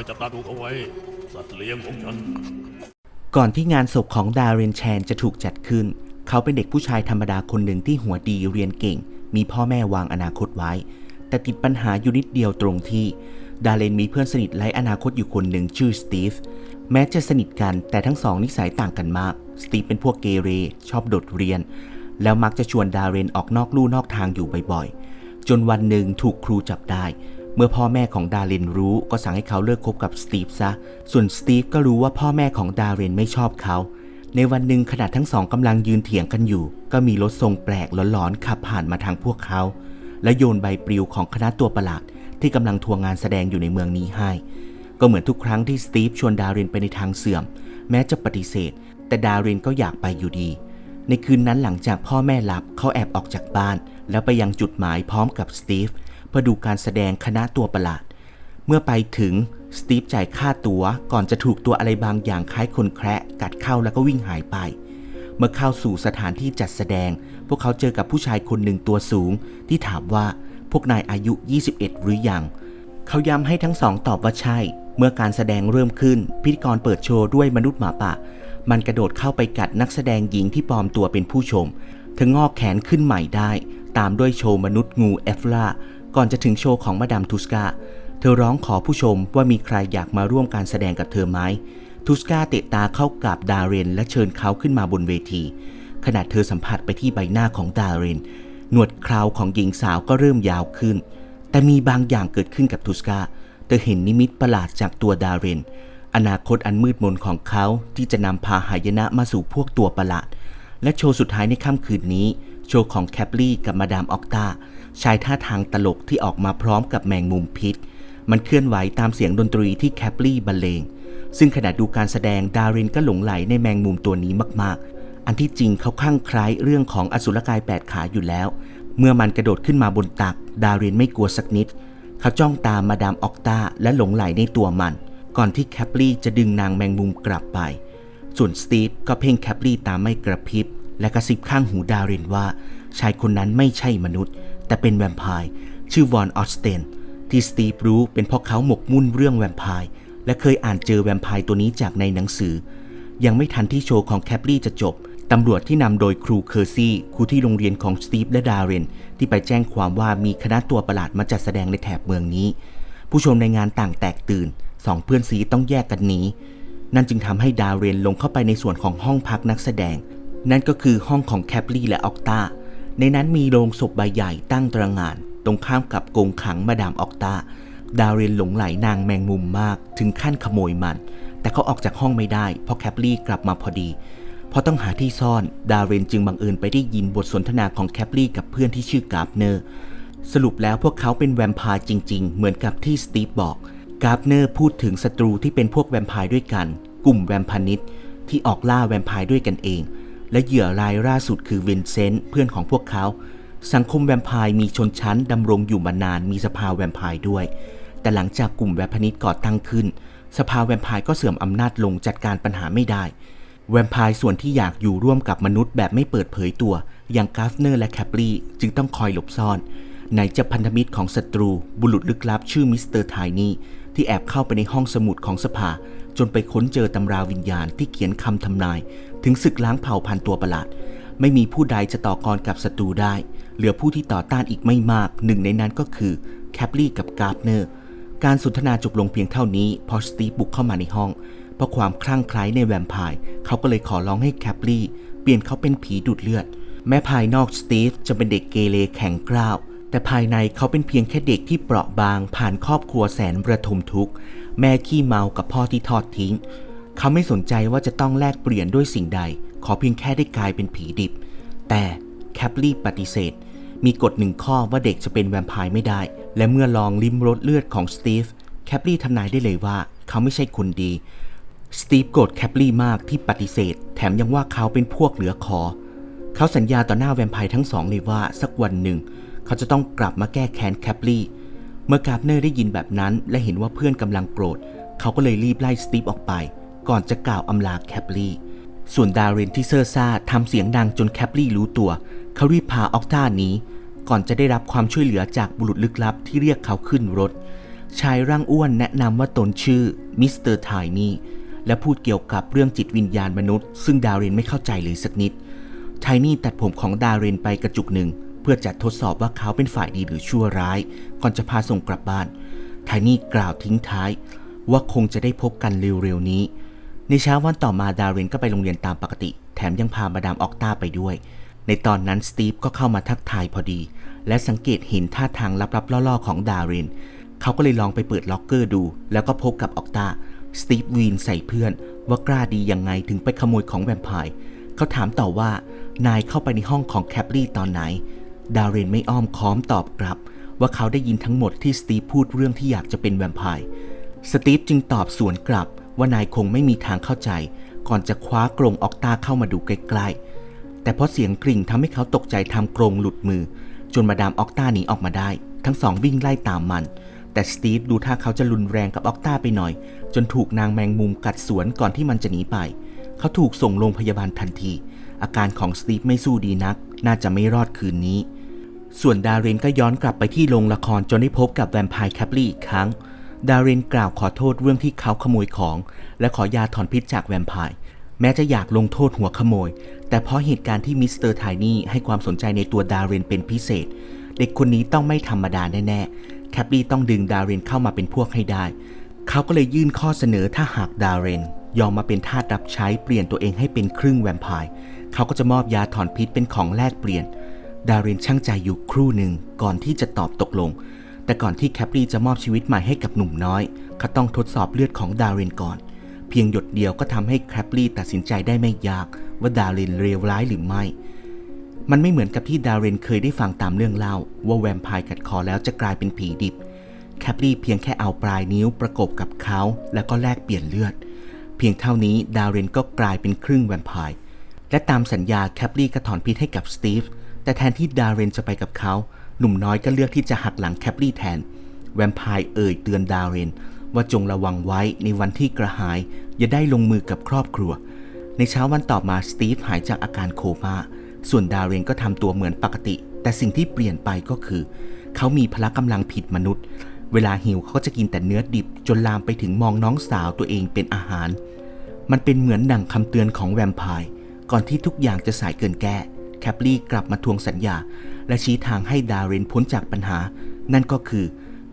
อยจับตาดูเขาไว้ สัตว์เลี้ยงของฉัน ก่อนที่งานศพของดาเรนแชนจะถูกจัดขึ้น เขาเป็นเด็กผู้ชายธรรมดาคนหนึ่งที่หัวดีเรียนเก่ง มีพ่อแม่วางอนาคตไว้ แต่ติดปัญหาอยู่นิดเดียวตรงที่ ดาเรนมีเพื่อนสนิทไร้อนาคตอยู่คนหนึ่งชื่อสตีฟแม้จะสนิทกันแต่ทั้งสองนิสัยต่างกันมาก สตีฟเป็นพวกเกเร ชอบโดดเรียน แล้วมักจะชวนดาเรนออกนอกลู่นอกทางอยู่บ่อยๆ จนวันหนึ่งถูกครูจับได้ เมื่อพ่อแม่ของดาเรนรู้ก็สั่งให้เขาเลิกคบกับสตีฟซะ ส่วนสตีฟก็รู้ว่าพ่อแม่ของดาเรนไม่ชอบเขา ในวันหนึ่งขณะทั้งสองกำลังยืนเถียงกันอยู่ ก็มีรถทรงแปลกหลอนๆขับผ่านมาทางพวกเขา และโยนใบปลิวของคณะตัวประหลาดที่กำลังทัวร์งานแสดงอยู่ในเมืองนี้ให้ ก็เหมือนทุกครั้งที่สตีฟชวนดารินไปในทางเสื่อม แม้จะปฏิเสธ แต่ดารินก็อยากไปอยู่ดี ในคืนนั้นหลังจากพ่อแม่หลับเขาแอบออกจากบ้าน แล้วไปยังจุดหมายพร้อมกับสตีฟ เพื่อดูการแสดงคณะตัวประหลาด เมื่อไปถึงสตีฟจ่ายค่าตั๋วก่อนจะถูกตัวอะไรบางอย่างคล้ายคนแคระกัดเข้าแล้วก็วิ่งหายไป เมื่อเข้าสู่สถานที่จัดแสดง พวกเขาเจอกับผู้ชายคนหนึ่งตัวสูง ที่ถามว่าพวกนายอายุ 21 หรือยัง เขาย้ำให้ทั้งสองตอบว่าใช่ เมื่อการแสดงเริ่มขึ้น พิธีกรเปิดโชว์ด้วยมนุษย์หมาป่า มันกระโดดเข้าไปกัดนักแสดงหญิงที่ปลอมตัวเป็นผู้ชมเธองอกแขนขึ้นใหม่ได้ ตามด้วยโชว์มนุษย์งูเอฟลา ก่อนจะถึงโชว์ของมาดามทุสกา เธอร้องขอผู้ชมว่ามีใครอยากมาร่วมการแสดงกับเธอไหม ทุสกาเตะตาเข้ากับดาเรน และเชิญเขาขึ้นมาบนเวที ขณะเธอสัมผัสไปที่ใบหน้าของดาเรน หนวดเคราวของหญิงสาวก็เริ่มยาวขึ้น แต่มีบางอย่างเกิดขึ้นกับทุสกา เธอเห็นนิมิตประหลาดจากตัวดาเรน อนาคตอันมืดมนของเขาที่จะนำพาหายนะมาสู่พวกตัวประหลาด และโชว์สุดท้ายในค่ำคืนนี้ โชว์ของแคปลี่กับมาดามออกตา ชายท่าทางตลกที่ออกมาพร้อมกับแมงมุมพิษ มันเคลื่อนไหวตามเสียงดนตรีที่แคปลี่บรรเลง ซึ่งขณะดูการแสดงดารินก็หลงไหลในแมงมุมตัวนี้มากๆ อันที่จริงเขาคลั่งไคล้เรื่องของอสุรกายแปดขาอยู่แล้ว เมื่อมันกระโดดขึ้นมาบนตัก ดารินไม่กลัวสักนิด เขาจ้องตามมาดามออกตาและหลงไหลในตัวมัน ก่อนที่แคปลี่จะดึงนางแมงมุมกลับไป ส่วนสตีฟก็เพ่งแคปลี่ตามไม่กระพริบและกระซิบข้างหูดารินว่า ชายคนนั้นไม่ใช่มนุษย์ แต่เป็นแวมไพร์ชื่อวอนออสเตนที่สตีฟรู้เป็นเพราะเขาหมกมุ่นเรื่องแวมไพร์และเคยอ่านเจอแวมไพร์ตัวนี้จากในหนังสือ ยังไม่ทันที่โชว์ของแคปลี่จะจบตำรวจที่นำโดยครูเคอร์ซี่ครูที่โรงเรียนของสตีฟและดารินที่ไปแจ้งความว่ามีคณะตัวประหลาดมาจัดแสดงในแถบเมืองนี้ ผู้ชมในงานต่างแตกตื่นสองเพื่อนซีต้องแยกกันหนีนั่นจึงทำให้ดาเรนลงเข้าไปในส่วนของห้องพักนักแสดง นั่นก็คือห้องของแคปลี่และออกตา ในนั้นมีโรงศพใบใหญ่ตั้งตระงาน ตรงข้ามกับกรงขังมาดามออกตา ดาเรนหลงไหลนางแมงมุมมาก ถึงขั้นขโมยมัน แต่เขาออกจากห้องไม่ได้ เพราะแคปลี่กลับมาพอดี พอต้องหาที่ซ่อน ดาเรนจึงบังเอิญไปได้ยินบทสนทนาของแคปลี่กับเพื่อนที่ชื่อกาฟเนอร์ สรุปแล้วพวกเขาเป็นแวมไพร์จริง ๆ เหมือนกับที่สตีฟบอก กาฟเนอร์พูดถึงศัตรูที่เป็นพวกแวมไพร์ด้วยกัน กลุ่มแวมพานิชที่ออกล่าแวมไพร์ด้วยกันเอง และเหยื่อรายล่าสุดคือวินเซนต์เพื่อนของพวกเขา สังคมแวมไพร์มีชนชั้นดำรงอยู่มานานมีสภาแวมไพร์ด้วย แต่หลังจากกลุ่มแวมพนิชก่อตั้งขึ้น สภาแวมไพร์ก็เสื่อมอำนาจลงจัดการปัญหาไม่ได้ แวมไพร์ส่วนที่อยากอยู่ร่วมกับมนุษย์แบบไม่เปิดเผยตัว อย่างกาฟเนอร์และแคปลี่จึงต้องคอยหลบซ่อนไหนจะพันธมิตรของศัตรู บุรุษลึกลับชื่อมิสเตอร์ไทนี่ที่แอบเข้าไปในห้องสมุดของสภา จนไปค้นเจอตำราวิญญาณที่เขียนคำทำนาย ถึงศึกล้างเผ่าพันธุ์ตัวประหลาด ไม่มีผู้ใดจะต่อกรกับศัตรูได้ เหลือผู้ที่ต่อต้านอีกไม่มาก หนึ่งในนั้นก็คือแคปลี่กับกาฟเนอร์ การสนทนาจบลงเพียงเท่านี้พอสตีฟบุกเข้ามาในห้อง เพราะความคลั่งไคล้ในแวมไพร์เขาก็เลยขอร้องให้แคปลี่เปลี่ยนเขาเป็นผีดูดเลือด แม้ภายนอกสตีฟจะเป็นเด็กเกเรแข็งกร้าวแต่ภายในเขาเป็นเพียงแค่เด็กที่เปราะบาง ผ่านครอบครัวแสนระทมทุกข์ แม่ขี้เมากับพ่อที่ทอดทิ้ง เขาไม่สนใจว่าจะต้องแลกเปลี่ยนด้วยสิ่งใด ขอเพียงแค่ได้กลายเป็นผีดิบ แต่แคปลี่ปฏิเสธ มีกฎหนึ่งข้อว่าเด็กจะเป็นแวมไพร์ไม่ได้ และเมื่อลองลิ้มรสเลือดของสตีฟแคปลี่ทำนายได้เลยว่า เขาไม่ใช่คนดีสตีฟโกรธแคปลี่มากที่ปฏิเสธ แถมยังว่าเขาเป็นพวกเหลือขอเขาสัญญาต่อหน้าแวมไพร์ทั้งสองเลยว่าสักวันหนึ่ง เขาจะต้องกลับมาแก้แค้นแคปลี่เมื่อกราฟเนอร์ได้ยินแบบนั้น และเห็นว่าเพื่อนกำลังโกรธ เขาก็เลยรีบไล่สตีฟออกไป ก่อนจะกล่าวอำลาแคปลี่ ส่วนดารินที่เซอร์ซ่าทำเสียงดังจนแคปลี่รู้ตัว เขารีบพาออกต้าหนีก่อนจะได้รับความช่วยเหลือจากบุรุษลึกลับที่เรียกเขาขึ้นรถ ชายร่างอ้วนแนะนำว่าตนชื่อมิสเตอร์ไทนี่และพูดเกี่ยวกับเรื่องจิตวิญญาณมนุษย์ ซึ่งดารินไม่เข้าใจเลยสักนิดไทนี่ตัดผมของดารินไปกระจุกหนึ่ง เพื่อจัดทดสอบว่าเขาเป็นฝ่ายดีหรือชั่วร้าย ก่อนจะพาส่งกลับบ้านไทนี่กล่าวทิ้งท้ายว่าคงจะได้พบกันเร็วๆนี้ ในเช้าวันต่อมาดารินก็ไปโรงเรียนตามปกติ แถมยังพามาดามออกตาไปด้วย ในตอนนั้นสตีฟก็เข้ามาทักทายพอดี และสังเกตเห็นท่าทางลับๆล่อๆของดาริน เขาก็เลยลองไปเปิดล็อกเกอร์ดู แล้วก็พบกับออกตาสตีฟวีนใส่เพื่อนว่ากล้าดียังไงถึงไปขโมยของแวมไพร์เขาถามต่อว่านายเข้าไปในห้องของแคปลี่ตอนไหน ดารินไม่อ้อมค้อมตอบกลับ ว่าเขาได้ยินทั้งหมดที่สตีฟพูดเรื่องที่อยากจะเป็นแวมไพร์สตีฟจึงตอบสวนกลับ ว่านายคงไม่มีทางเข้าใจ ก่อนจะคว้ากรงออกตาเข้ามาดูใกล้ๆ แต่เพราะเสียงกริ่งทำให้เขาตกใจทำกรงหลุดมือ จนมาดามออกตาหนีออกมาได้ ทั้งสองวิ่งไล่ตามมัน แต่สตีฟดูท่าเขาจะรุนแรงกับออกตาไปหน่อย จนถูกนางแมงมุมกัดสวนก่อนที่มันจะหนีไป เขาถูกส่งโรงพยาบาลทันที อาการของสตีฟไม่สู้ดีนัก น่าจะไม่รอดคืนนี้ ส่วนดารินก็ย้อนกลับไปที่โรงละครจนได้พบกับแวมไพร์แคปลี่อีกครั้ง ดารินกล่าวขอโทษเรื่องที่เขาขโมยของ และขอยาถอนพิษจากแวมไพร์แม้จะอยากลงโทษหัวขโมย แต่เพราะเหตุการณ์ที่มิสเตอร์ไทนี่ให้ความสนใจในตัวดารินเป็นพิเศษ เด็กคนนี้ต้องไม่ธรรมดาแน่ๆแคปลี่ต้องดึงดารินเข้ามาเป็นพวกให้ได้ เขาก็เลยยื่นข้อเสนอถ้าหากดารินยอมมาเป็นทาสรับใช้เปลี่ยนตัวเองให้เป็นครึ่งแวมไพร์เขาก็จะมอบยาถอนพิษเป็นของแลกเปลี่ยน ดารินช่างใจอยู่ครู่หนึ่งก่อนที่จะตอบตกลง แต่ก่อนที่แคปรีจะมอบชีวิตใหม่ให้กับหนุ่มน้อยเขาต้องทดสอบเลือดของดารินก่อน เพียงหยดเดียวก็ทำให้แคปรีตัดสินใจได้ไม่ยาก ว่าดารินเลวร้ายหรือไม่ มันไม่เหมือนกับที่ดารินเคยได้ฟังตามเรื่องเล่า ว่าแวมไพร์กัดคอแล้วจะกลายเป็นผีดิบ แคปรีเพียงแค่เอาปลายนิ้วประกบกับเขาแล้วก็แลกเปลี่ยนเลือด เพียงเท่านี้ดารินก็กลายเป็นครึ่งแวมไพร์และตามสัญญาแคปลี่ก็ถอนพิษให้กับสตีฟแต่แทนที่ดารินจะไปกับเขา หนุ่มน้อยก็เลือกที่จะหักหลังแคปลี่แทน แวมไพร์เอ่ยเตือนดาเรน ว่าจงระวังไว้ในวันที่กระหาย อย่าได้ลงมือกับครอบครัว ในเช้าวันต่อมาสตีฟหายจากอาการโคม่า ส่วนดาเรนก็ทำตัวเหมือนปกติ แต่สิ่งที่เปลี่ยนไปก็คือ เขามีพละกำลังผิดมนุษย์ เวลาหิวเขาก็จะกินแต่เนื้อดิบ จนลามไปถึงมองน้องสาวตัวเองเป็นอาหาร มันเป็นเหมือนดั่งคำเตือนของแวมไพร์ก่อนที่ทุกอย่างจะสายเกินแก้ แคปลี่กลับมาทวงสัญญา และชี้ทางให้ดารินพ้นจากปัญหา นั่นก็คือ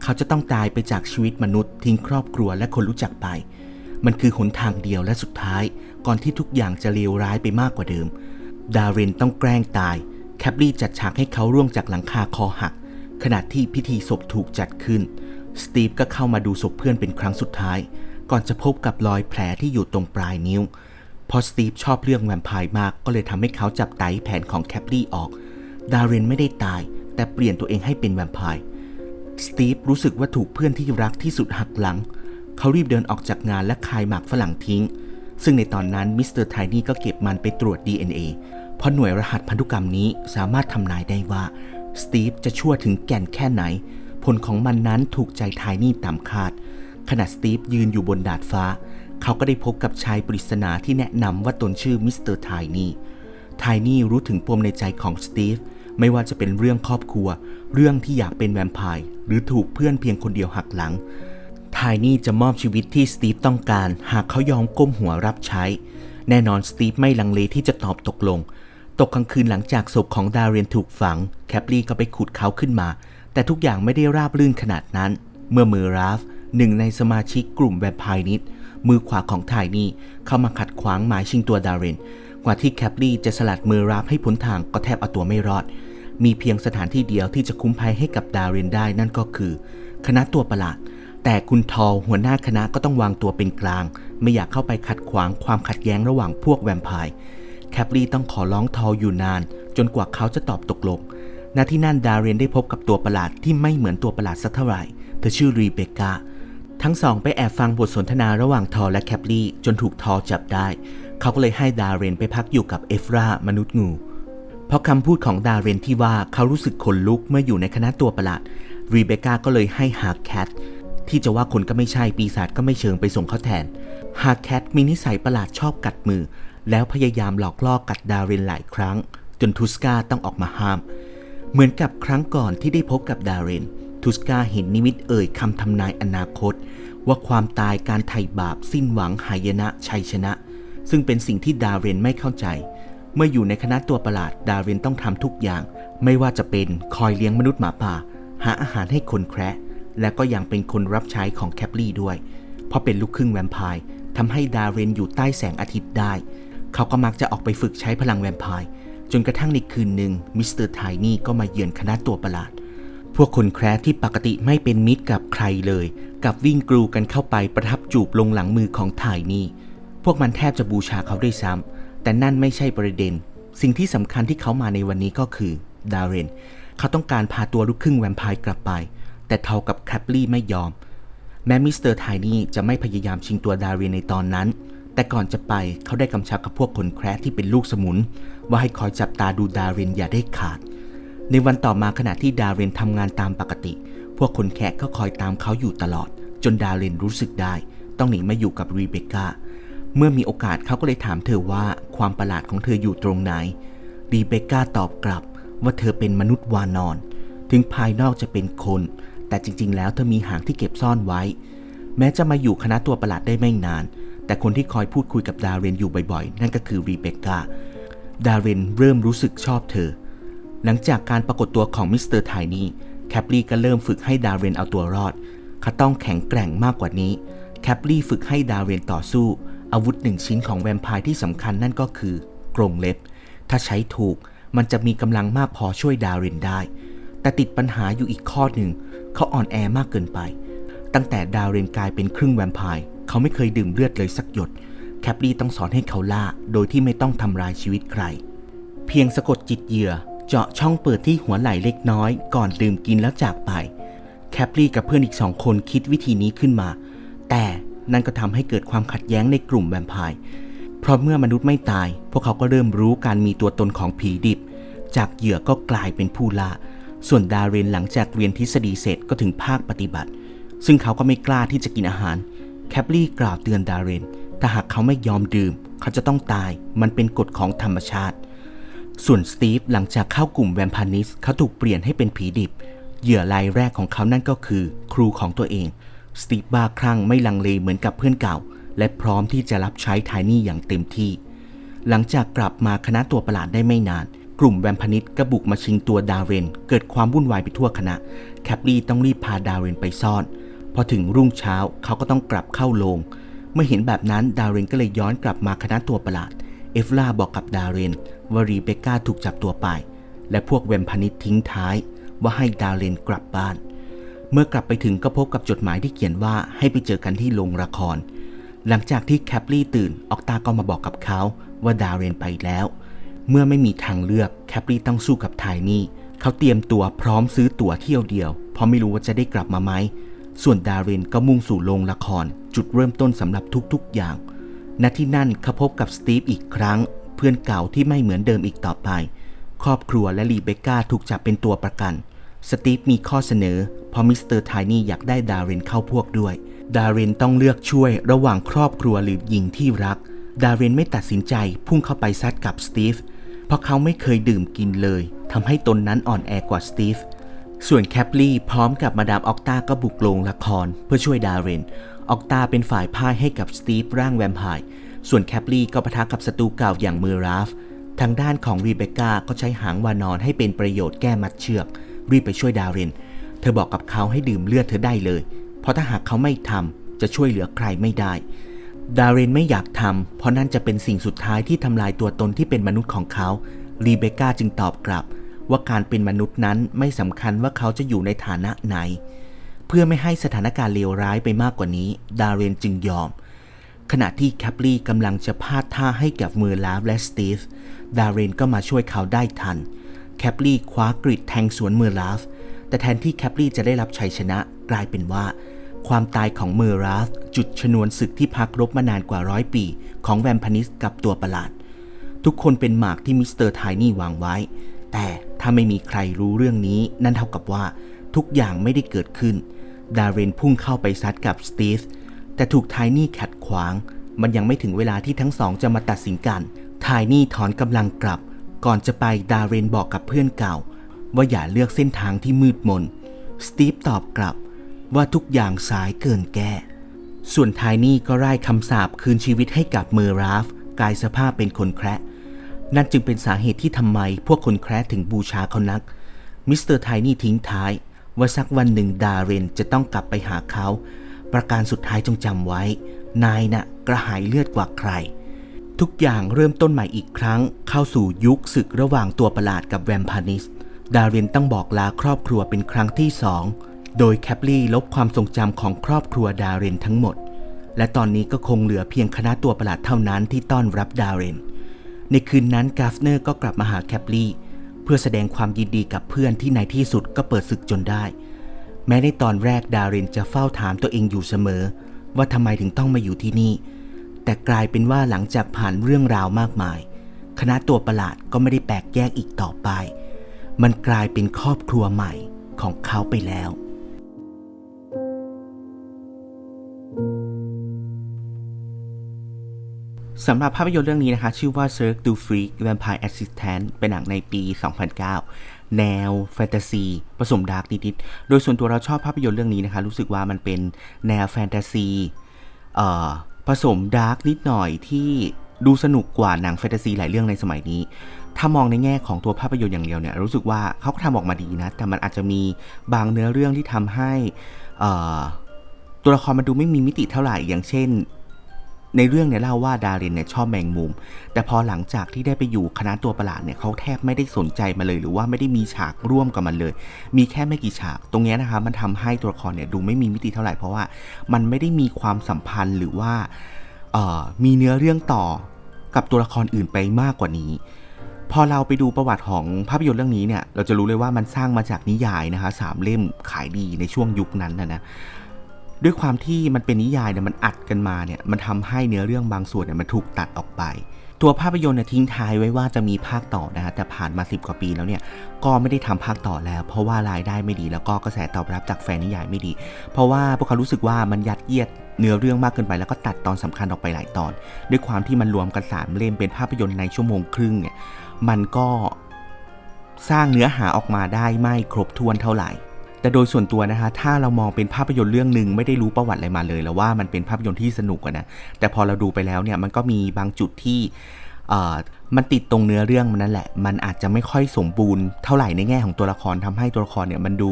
เขาจะต้องตายไปจากชีวิตมนุษย์ ทิ้งครอบครัวและคนรู้จักไป มันคือหนทางเดียวและสุดท้าย ก่อนที่ทุกอย่างจะเลวร้ายไปมากกว่าเดิม ดารินต้องแกล้งตาย แคปลี่จัดฉากให้เขาร่วงจากหลังคาคอหัก ขณะที่พิธีศพถูกจัดขึ้น สตีฟก็เข้ามาดูศพเพื่อนเป็นครั้งสุดท้าย ก่อนจะพบกับรอยแผลที่อยู่ตรงปลายนิ้ว พอสตีฟชอบเรื่องแวมไพร์มากก็เลยทำให้เขาจับไตแผนของแคปลี่ออก ดารินไม่ได้ตาย แต่เปลี่ยนตัวเองให้เป็นแวมไพร์ สตีฟรู้สึกว่าถูกเพื่อนที่รักที่สุดหักหลัง เขารีบเดินออกจากงานและคายหมากฝรั่งทิ้ง ซึ่งในตอนนั้นมิสเตอร์ไทนี่ก็เก็บมันไปตรวจ DNA เพราะหน่วยรหัสพันธุกรรมนี้สามารถทำนายได้ว่าสตีฟจะชั่วถึงแก่นแค่ไหน ผลของมันนั้นถูกใจไทนี่ตามคาดขณะสตีฟยืนอยู่บนดาดฟ้า เขาก็ได้พบกับชายปริศนาที่แนะนำว่าตนชื่อมิสเตอร์ไทนี่ ไทนี่รู้ถึงปมในใจของสตีฟไม่ว่าจะเป็นเรื่องครอบครัว เรื่องที่อยากเป็นแวมไพร์หรือถูกเพื่อนเพียงคนเดียวหักหลัง ไทนี่จะมอบชีวิตที่สตีฟต้องการ หากเขายอมก้มหัวรับใช้ แน่นอนสตีฟไม่ลังเลที่จะตอบตกลง ตกกลางคืนหลังจากศพของดาเรียนถูกฝัง แคปลี่ก็ไปขุดเขาขึ้นมา แต่ทุกอย่างไม่ได้ราบรื่นขนาดนั้น เมื่อมือราฟหนึ่งในสมาชิกกลุ่มแวมไพร์นิด มือขวาของไทนี่เข้ามาขัดขวางหมายชิงตัวดาเรนกว่าที่แคปลี่จะสลัดมือราฟให้พ้นทางก็แทบเอาตัวไม่รอด มีเพียงสถานที่เดียวที่จะคุ้มภัยให้กับดาเรนได้นั่นก็คือ คณะตัวประหลาด แต่คุณทอลหัวหน้าคณะก็ต้องวางตัวเป็นกลาง ไม่อยากเข้าไปขัดขวางความขัดแย้งระหว่างพวกแวมไพร์แคปลี่ต้องขอร้องทอลอยู่นาน จนกว่าเขาจะตอบตกลงณที่นั่นดาเรนได้พบกับตัวประหลาดที่ไม่เหมือนตัวประหลาดสักเท่าไหร่ เธอชื่อรีเบคกา ทั้งสองไปแอบฟังบทสนทนาระหว่างทอและแคปลี่จนถูกทอจับได้ เขาก็เลยให้ดาเรนไปพักอยู่กับเอฟรามนุษย์งู เพราะคำพูดของดาเรนที่ว่าเขารู้สึกขนลุกเมื่ออยู่ในคณะตัวประหลาดรีเบคก้าก็เลยให้ฮาร์แคทที่จะว่าคนก็ไม่ใช่ปีศาจก็ไม่เชิงไปส่งเขาแทนฮาร์แคทมีนิสัยประหลาดชอบกัดมือ แล้วพยายามหลอกล่อกัดดาเรนหลายครั้ง จนทุสกาต้องออกมาห้าม เหมือนกับครั้งก่อนที่ได้พบกับดาเรน ทุทุสกาเห็นนิมิตเอ่ยคำทำนายอนาคต ว่าความตายการไถ่บาปสิ้นหวังหายนะชัยชนะ ซึ่งเป็นสิ่งที่ดาเรนไม่เข้าใจ เมื่ออยู่ในคณะตัวประหลาดดาเรนต้องทำทุกอย่าง ไม่ว่าจะเป็นคอยเลี้ยงมนุษย์หมาป่า หาอาหารให้คนแคระและก็ยังเป็นคนรับใช้ของแคปลี่ด้วย เพราะเป็นลูกครึ่งแวมไพร์ทำให้ดาเรนอยู่ใต้แสงอาทิตย์ได้ เขาก็มักจะออกไปฝึกใช้พลังแวมไพร์จนกระทั่งในคืนหนึ่งมิสเตอร์ไทนี่ก็มาเยือนคณะตัวประหลาด พวกคนแคร์ที่ปกติไม่เป็นมิตรกับใครเลย กับวิ่งกรูกันเข้าไปประทับจูบลงหลังมือของไทนี่ พวกมันแทบจะบูชาเขาด้วยซ้ำแต่นั่นไม่ใช่ประเด็น สิ่งที่สำคัญที่เขามาในวันนี้ก็คือดาเรนเขาต้องการพาตัวลูกครึ่งแวมไพร์กลับไป แต่เทากับแคปลี่ไม่ยอม แม้มิสเตอร์ไทนี่จะไม่พยายามชิงตัวดาเรนในตอนนั้น แต่ก่อนจะไปเขาได้กำชับกับพวกคนแคร์ที่เป็นลูกสมุน ว่าให้คอยจับตาดูดาเรนอย่าได้ขาด ในวันต่อมาขณะที่ดาเรนทำงานตามปกติ พวกคนแขกก็คอยตามเขาอยู่ตลอด จนดาเรนรู้สึกได้ ต้องหนีมาอยู่กับรีเบคก้าเมื่อมีโอกาสเขาก็เลยถามเธอว่าความประหลาดของเธออยู่ตรงไหนรีเบคก้าตอบกลับว่าเธอเป็นมนุษย์วานอน ถึงภายนอกจะเป็นคน แต่จริง ๆ แล้วเธอมีหางที่เก็บซ่อนไว้ แม้จะมาอยู่คณะตัวประหลาดได้ไม่นาน แต่คนที่คอยพูดคุยกับดาเรนอยู่บ่อยๆ นั่นก็คือรีเบคก้าดาเรนเริ่มรู้สึกชอบเธอ หลังจากการปรากฏตัวของมิสเตอร์ไทนี่แคปลี่ก็เริ่มฝึกให้ดาเรนเอาตัวรอดเขาต้องแข็งแกร่งมากกว่านี้ แคปลี่ฝึกให้ดาเรนต่อสู้ อาวุธหนึ่งชิ้นของแวมไพร์ที่สำคัญนั่นก็คือกรงเล็บ ถ้าใช้ถูกมันจะมีกำลังมากพอช่วยดาเรนได้ แต่ติดปัญหาอยู่อีกข้อหนึ่ง เขาอ่อนแอมากเกินไป ตั้งแต่ดาเรนกลายเป็นครึ่งแวมไพร์เขาไม่เคยดื่มเลือดเลยสักหยด แคปลี่ต้องสอนให้เขาล่า โดยที่ไม่ต้องทำลายชีวิตใคร เพียงสะกดจิตเหยื่อ เจาะช่องเปิดที่หัวไหล่เล็กน้อย ก่อนดื่มกินแล้วจากไป แคปลี่กับเพื่อนอีกสองคนคิดวิธีนี้ขึ้นมา แต่นั่นก็ทำให้เกิดความขัดแย้งในกลุ่มแวมไพร์เพราะเมื่อมนุษย์ไม่ตาย พวกเขาก็เริ่มรู้การมีตัวตนของผีดิบ จากเหยื่อก็กลายเป็นผู้ล่าส่วนดาเรนหลังจากเรียนทฤษฎีเสร็จก็ถึงภาคปฏิบัติ ซึ่งเขาก็ไม่กล้าที่จะกินอาหาร แคปลี่กล่าวเตือนดาเรน ถ้าหากเขาไม่ยอมดื่ม เขาจะต้องตาย มันเป็นกฎของธรรมชาติ ส่วนสตีฟหลังจากเข้ากลุ่มแวมพานิสเขาถูกเปลี่ยนให้เป็นผีดิบ เหยื่อรายแรกของเขานั่นก็คือ ครูของตัวเอง สตีฟบ้าคลั่งไม่ลังเลเหมือนกับเพื่อนเก่า และพร้อมที่จะรับใช้ไทนี่อย่างเต็มที่ หลังจากกลับมาคณะตัวประหลาดได้ไม่นาน กลุ่มแวมพานิสก็บุกมาชิงตัวดาเรน เกิดความวุ่นวายไปทั่วคณะ แคปลี่ต้องรีบพาดาเรนไปซ่อน พอถึงรุ่งเช้าเขาก็ต้องกลับเข้าโรงเมื่อเห็นแบบนั้นดาเรนก็เลยย้อนกลับมาคณะตัวประหลาดเอฟลาบอกกับดาเรนว่ารีเบคก้าถูกจับตัวไป และพวกแวมพานิสทิ้งท้าย ว่าให้ดาเรนกลับบ้าน เมื่อกลับไปถึงก็พบกับจดหมายที่เขียนว่าให้ไปเจอกันที่โรงละคร หลังจากที่แคปลี่ตื่นออกตาก็มาบอกกับเขาว่าดาเรนไปแล้ว เมื่อไม่มีทางเลือกแคปลี่ต้องสู้กับไทนี่เขาเตรียมตัวพร้อมซื้อตั๋วเที่ยวเดียว เพราะไม่รู้ว่าจะได้กลับมาไหมส่วนดาเรนก็มุ่งสู่โรงละคร จุดเริ่มต้นสำหรับทุกๆอย่าง ณที่นั่นเขาพบกับสตีฟอีกครั้ง เพื่อนเก่าที่ไม่เหมือนเดิมอีกต่อไป ครอบครัวและลีเบคก้าถูกจับเป็นตัวประกัน สตีฟมีข้อเสนอเพราะมิสเตอร์ไทนี่อยากได้ดาเรนเข้าพวกด้วย ดาเรนต้องเลือกช่วยระหว่างครอบครัวหรือหญิงที่รัก ดาเรนไม่ตัดสินใจพุ่งเข้าไปซัดกับสตีฟเพราะเขาไม่เคยดื่มกินเลยทำให้ตนนั้นอ่อนแอกว่าสตีฟส่วนแคปลี่พร้อมกับมาดามออกตาก็บุกโรงละครเพื่อช่วยดาเรน ออกตาเป็นฝ่ายพ่ายให้กับสตีฟร่างแวมไพร์ ส่วนแคปลี่ก็ปะทะกับศัตรูเก่าอย่างเมอราฟ ทางด้านของรีเบคก้าก็ใช้หางวานอนให้เป็นประโยชน์แก้มัดเชือก รีบไปช่วยดาเรน เธอบอกกับเขาให้ดื่มเลือดเธอได้เลย เพราะถ้าหากเขาไม่ทำจะช่วยเหลือใครไม่ได้ ดาเรนไม่อยากทำเพราะนั่นจะเป็นสิ่งสุดท้ายที่ทำลายตัวตนที่เป็นมนุษย์ของเขา รีเบคก้าจึงตอบกลับ ว่าการเป็นมนุษย์นั้นไม่สำคัญว่าเขาจะอยู่ในฐานะไหน เพื่อไม่ให้สถานการณ์เลวร้ายไปมากกว่านี้ ดาเรนจึงยอม ขณะที่แคปลี่กำลังจะพาดท่าให้กับมือลาฟและสตีฟ ดาเรนก็มาช่วยเขาได้ทัน แคปลี่คว้ากริดแทงสวนมือลาฟ แต่แทนที่แคปลี่จะได้รับชัยชนะกลายเป็นว่า ความตายของเมอราฟจุดชนวนศึกที่พักรบมานานกว่าร้อยปี ของแวมพานิสกับตัวประหลาด ทุกคนเป็นหมากที่มิสเตอร์ไทนี่วางไว้ แต่ถ้าไม่มีใครรู้เรื่องนี้นั่นเท่ากับว่าทุกอย่างไม่ได้เกิดขึ้น ดาเรนพุ่งเข้าไปซัดกับสตีฟแต่ถูกไทนี่ขัดขวาง มันยังไม่ถึงเวลาที่ทั้งสองจะมาตัดสินกันไทนี่ถอนกำลังกลับ ก่อนจะไปดาเรนบอกกับเพื่อนเก่า ว่าอย่าเลือกเส้นทางที่มืดมน สตีฟตอบกลับว่าทุกอย่างสายเกินแก้ ส่วนไทนี่ก็ไล่คำสาปคืนชีวิตให้กับเมอร์ราฟกลายสภาพเป็นคนแคระนั่นจึงเป็นสาเหตุที่ทำไมพวกคนแคระถึงบูชาเขานัก มิสเตอร์ไทนี่ทิ้งท้าย ว่าสักวันหนึ่งดาเรนจะต้องกลับไปหาเขา ประการสุดท้ายจงจำไว้ นายน่ะกระหายเลือดกว่าใคร ทุกอย่างเริ่มต้นใหม่อีกครั้ง เข้าสู่ยุคศึกระหว่างตัวประหลาดกับแวมพานิส ดาเรนต้องบอกลาครอบครัวเป็นครั้งที่สองโดยแคปลี่ลบความทรงจำของครอบครัวดาเรนทั้งหมด และตอนนี้ก็คงเหลือเพียงคณะตัวประหลาดเท่านั้นที่ต้อนรับดาเรน ในคืนนั้นกาฟเนอร์ก็กลับมาหาแคปลี่ พื่อแสดงความยินดีกับเพื่อนที่ในที่สุดก็เปิดศึกจนได้ แม้ในตอนแรกดาเรนจะเฝ้าถามตัวเองอยู่เสมอ ว่าทำไมถึงต้องมาอยู่ที่นี่ แต่กลายเป็นว่าหลังจากผ่านเรื่องราวมากมาย คณะตัวประหลาดก็ไม่ได้แปลกแยกอีกต่อไป มันกลายเป็นครอบครัวใหม่ของเขาไปแล้ว สำหรับภาพยนตร์เรื่องนี้นะคะ ชื่อว่า Cirque du Freak Vampire Assistant เป็นหนังในปี 2009 แนวแฟนตาซีผสมดาร์กนิดๆ โดยส่วนตัวเราชอบภาพยนตร์เรื่องนี้นะคะ รู้สึกว่ามันเป็นแนวแฟนตาซีผสมดาร์กนิดหน่อยที่ดูสนุกกว่าหนังแฟนตาซีหลายเรื่องในสมัยนี้ ถ้ามองในแง่ของตัวภาพยนตร์อย่างเดียวเนี่ย รู้สึกว่าเขาก็ทำออกมาดีนะ แต่มันอาจจะมีบางเนื้อเรื่องที่ทำให้ตัวละครมันดูไม่มีมิติเท่าไหร่ อย่างเช่น ในเรื่องเนี่ยเล่าว่าดารินเนี่ยชอบแมงมุม แต่พอหลังจากที่ได้ไปอยู่คณะตัวประหลาดเนี่ยเขาแทบไม่ได้สนใจมาเลย หรือว่าไม่ได้มีฉากร่วมกับมันเลย มีแค่ไม่กี่ฉาก ตรงนี้นะคะมันทำให้ตัวละครเนี่ยดูไม่มีมิติเท่าไหร่เพราะว่า มันไม่ได้มีความสัมพันธ์หรือว่าเอ่อมีเนื้อเรื่องต่อกับตัวละครอื่นไปมากกว่านี้ พอเราไปดูประวัติของภาพยนตร์เรื่องนี้เนี่ยเราจะรู้เลยว่ามันสร้างมาจากนิยายนะคะสามเล่มขายดีในช่วงยุคนั้นนะนะ ด้วยความที่มันเป็นนิยายเนี่ยมันอัดกันมาเนี่ยมันทำให้เนื้อเรื่องบางส่วนเนี่ยมันถูกตัดออกไป ตัวภาพยนตร์เนี่ยทิ้งท้ายไว้ว่าจะมีภาคต่อนะฮะแต่ผ่านมา 10 กว่าปีแล้วเนี่ยก็ไม่ได้ทำภาคต่อแล้ว เพราะว่ารายได้ไม่ดีแล้วก็กระแสตอบรับจากแฟนนิยายไม่ดี เพราะว่าพวกเขารู้สึกว่ามันยัดเยียดเนื้อเรื่องมากเกินไปแล้วก็ตัดตอนสำคัญออกไปหลายตอน ด้วยความที่มันรวมกันสามเล่มเป็นภาพยนตร์ในชั่วโมงครึ่งเนี่ยมันก็สร้างเนื้อหาออกมาได้ไม่ครบถ้วนเท่าไหร่ แต่โดยส่วนตัวนะคะถ้าเรามองเป็นภาพยนตร์เรื่องหนึ่งไม่ได้รู้ประวัติอะไรมาเลยแล้วว่ามันเป็นภาพยนตร์ที่สนุกอะนะแต่พอเราดูไปแล้วเนี่ยมันก็มีบางจุดที่มันติดตรงเนื้อเรื่องมันนั่นแหละ มันอาจจะไม่ค่อยสมบูรณ์เท่าไหร่ในแง่ของตัวละครทำให้ตัวละครเนี่ยมันดู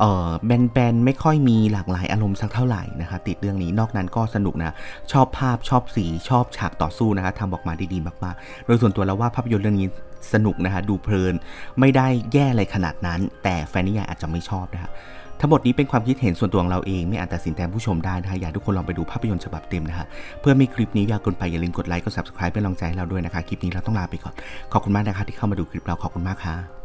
เออแบนๆไม่ค่อยมีหลากหลายอารมณ์สักเท่าไหร่นะคะติดเรื่องนี้นอกนั้นก็สนุกนะชอบภาพชอบสีชอบฉากต่อสู้นะคะทำออกมาได้ดีมากๆ โดยส่วนตัวแล้วว่าภาพยนตร์เรื่องนี้ สนุกนะฮะดูเพลิน ไม่ได้แย่อะไรขนาดนั้น แต่แฟนนิยายอาจจะไม่ชอบนะฮะทั้งหมดนี้เป็นความคิดเห็นส่วนตัวของเราเองไม่อาจตัดสินแทนผู้ชมได้นะฮะอยากทุกคนลองไปดูภาพยนตร์ฉบับเต็มนะฮะเพื่อไม่คลิปนี้ยาวเกินไปอย่าลืมกดไลค์กด subscribe เป็นกำลังใจให้เราด้วยนะคะคลิปนี้เราต้องลาไปก่อนขอบคุณมากนะคะที่เข้ามาดูคลิปเราขอบคุณมากค่ะ